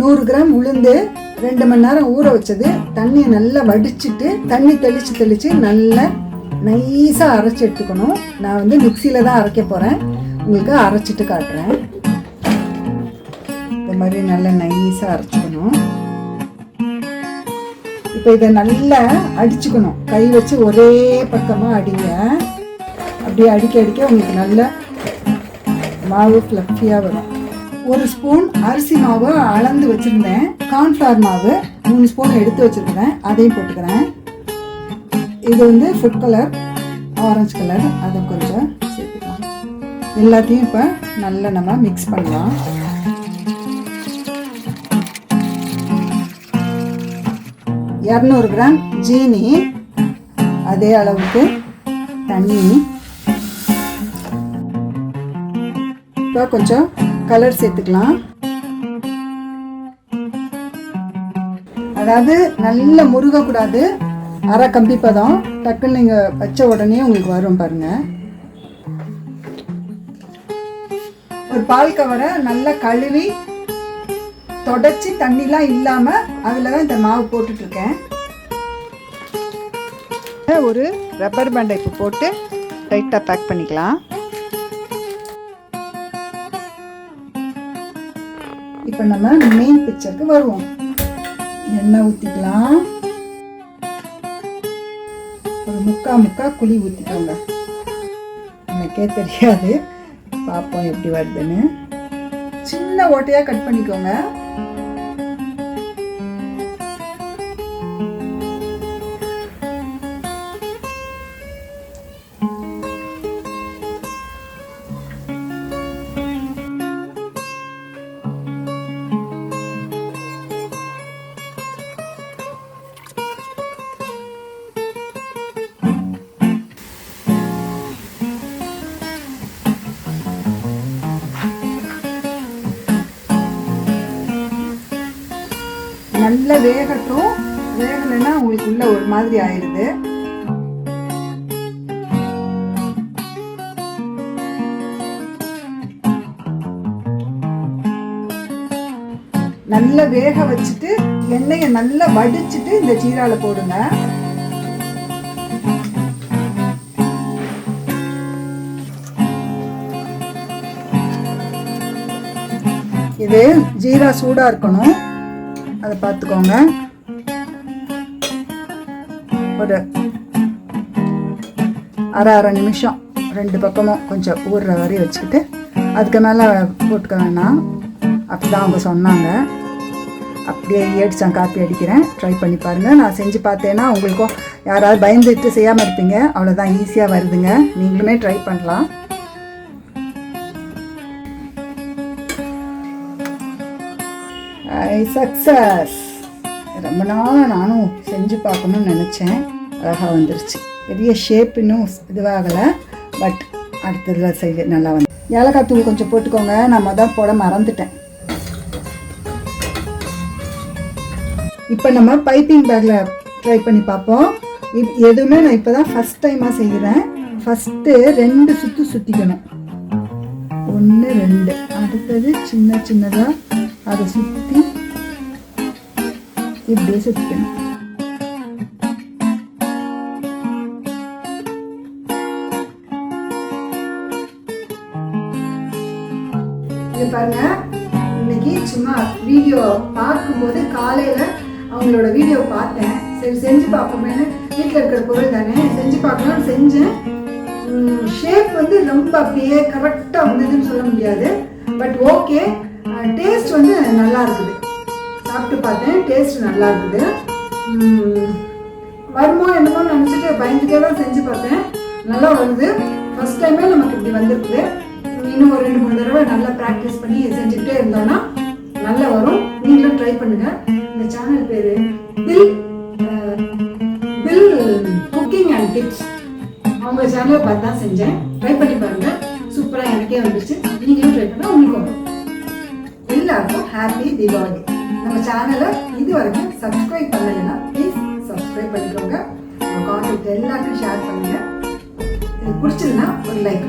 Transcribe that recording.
நூறு கிராம் உளுந்து ரெண்டு மணி நேரம் ஊற வச்சது. தண்ணியை நல்லா வடிச்சிட்டு தண்ணி தெளித்து தெளித்து நல்லா நைஸாக அரைச்சி எடுத்துக்கணும். நான் வந்து மிக்சியில் தான் அரைக்க போகிறேன் உங்களுக்கு அரைச்சிட்டு காட்டுறேன். இந்த மாதிரி நல்லா நைஸாக அரைச்சிக்கணும். இப்போ இதை நல்லா அடிச்சுக்கணும். கை வச்சு ஒரே பக்கமாக அடிங்க. அப்படியே அடிக்க அடிக்க உங்களுக்கு நல்ல மாவு ஃப்ளஃபியாக வரும். ஒரு ஸ்பூன் அரிசி மாவு அளந்து வச்சுருந்தேன். கார்ன்ஃப்ளவர் மாவு மூணு ஸ்பூன் எடுத்து வச்சுருக்கிறேன். அதையும் போட்டுக்கிறேன். இது வந்து ஃபுட் கலர் ஆரஞ்சு கலர் அதை கொஞ்சம் சேர்த்துக்கலாம். எல்லாத்தையும் இப்போ நல்லா நம்ம மிக்ஸ் பண்ணலாம். இரநூறு கிராம் ஜீனி அதே அளவுக்கு தண்ணி. இப்போ கொஞ்சம் கலர் சேர்த்துக்கலாம். அதாவது நல்ல முருகக்கூடாது. அரை கம்பி பதம். டக்குன்னு நீங்கள் வச்ச உடனே உங்களுக்கு வரும் பாருங்க. ஒரு பால் கவரை நல்லா கழுவி தொடச்சி தண்ணிலாம் இல்லாமல் அதில் தான் இந்த மாவு போட்டுட்ருக்கேன். ஒரு ரப்பர் பேண்டை இப்போ போட்டு டைட்டாக பேக் பண்ணிக்கலாம். இப்போ நம்ம மெயின் பிக்சருக்கு வருவோம். எண்ணெய் ஊற்றிக்கலாம் ஒரு முக்கா முக்கா குழி ஊற்றிக்கோங்க எனக்கே தெரியாது. பார்ப்போம் எப்படி வருதுன்னு. சின்ன ஓட்டையாக கட் பண்ணிக்கோங்க. நல்ல வேகட்டும். வேகலைன்னா உங்களுக்கு உள்ள ஒரு மாதிரி ஆயிடுது. நல்லா வேக வச்சுட்டு எண்ணெயை நல்லா வடிச்சிட்டு இந்த சீரால போடுங்க. இது ஜீரா சூடா இருக்கணும். அதை பார்த்துக்கோங்க. ஒரு அரை அரை நிமிஷம் ரெண்டு பக்கமும் கொஞ்சம் ஊறுற வரையும் வச்சுக்கிட்டு அதுக்கு மேலே போட்டுக்க வேணாம். அப்படி தான் அவங்க சொன்னாங்க. அப்படியே ஏடிச்சான் காப்பி அடிக்கிறேன். ட்ரை பண்ணி பாருங்கள் நான் செஞ்சு பார்த்தேன்னா உங்களுக்கும் யாராவது பயந்துட்டு செய்யாமல் இருப்பீங்க. அவ்வளோதான் ஈஸியாக வருதுங்க. நீங்களுமே ட்ரை பண்ணலாம். சக்ஸஸ் ரொம்ப நாள் நானும் செஞ்சு பார்க்கணும்னு நினச்சேன். அழகாக வந்துருச்சு. பெரிய ஷேப் இன்னும் இதுவாகலை. பட் அடுத்ததில் செய்ய நல்லா வந்து ஏலக்காய் தூள் கொஞ்சம் போட்டுக்கோங்க. நம்ம தான் போட மறந்துட்டேன். இப்போ நம்ம பைப்பிங் பேக்கில் ட்ரை பண்ணி பார்ப்போம். இது எதுவுமே நான் இப்போ தான் ஃபஸ்ட் டைமாக செய்கிறேன் ஃபஸ்ட்டு ரெண்டு சுற்று சுற்றிக்கணும் ஒன்று ரெண்டு. அடுத்தது சின்ன சின்னதாக அதை சுற்றி இப்படியே சுற்றிக்கணும் இது பாருங்க இன்னைக்கு சும்மா வீடியோ பார்க்கும்போது காலையில் அவங்களோட வீடியோ பார்த்தேன். சரி செஞ்சு பார்ப்போமேனு வீட்டில் இருக்கிற பொருள் தானே செஞ்சு பார்க்கலாம்னு செஞ்சேன். ஷேப் வந்து ரொம்ப அப்படியே கரெக்டாக வந்ததுன்னு சொல்ல முடியாது. பட் ஓகே டேஸ்ட் வந்து நல்லா இருக்குது. சாப்பிட்டு பார்த்தேன் டேஸ்ட் நல்லா இருக்குது. வருமோ என்னமோ நினச்சிட்டு பயந்துட்டே தான் செஞ்சு பார்த்தேன். நல்லா வருது. ஃபஸ்ட் டைமே நமக்கு இப்படி வந்திருக்குது. இன்னும் ஒரு ரெண்டு மூணு தடவை நல்லா ப்ராக்டிஸ் பண்ணி செஞ்சுக்கிட்டே இருந்தோம்னா நல்லா வரும். நீங்களும் ட்ரை பண்ணுங்க. இந்த சேனல் பேர் bill bill cooking and tips அவங்க சேனலை பார்த்து தான் செஞ்சேன். ட்ரை பண்ணி பாருங்க. சூப்பராக எனக்கே வந்துச்சு நீங்களும் ட்ரை பண்ணால் உங்களுக்கு ஹாப்பி தீபாவளி நம்ம சேனலை இது வரைக்கும் சப்ஸ்கிரைப் பண்ணலைன்னா ப்ளீஸ் சப்ஸ்கிரைப் பண்ணிக்கோங்க. உங்கள் கான்டெக்ட் எல்லாருக்கும் ஷேர் பண்ணுங்கள் இது பிடிச்சதுன்னா ஒரு லைக்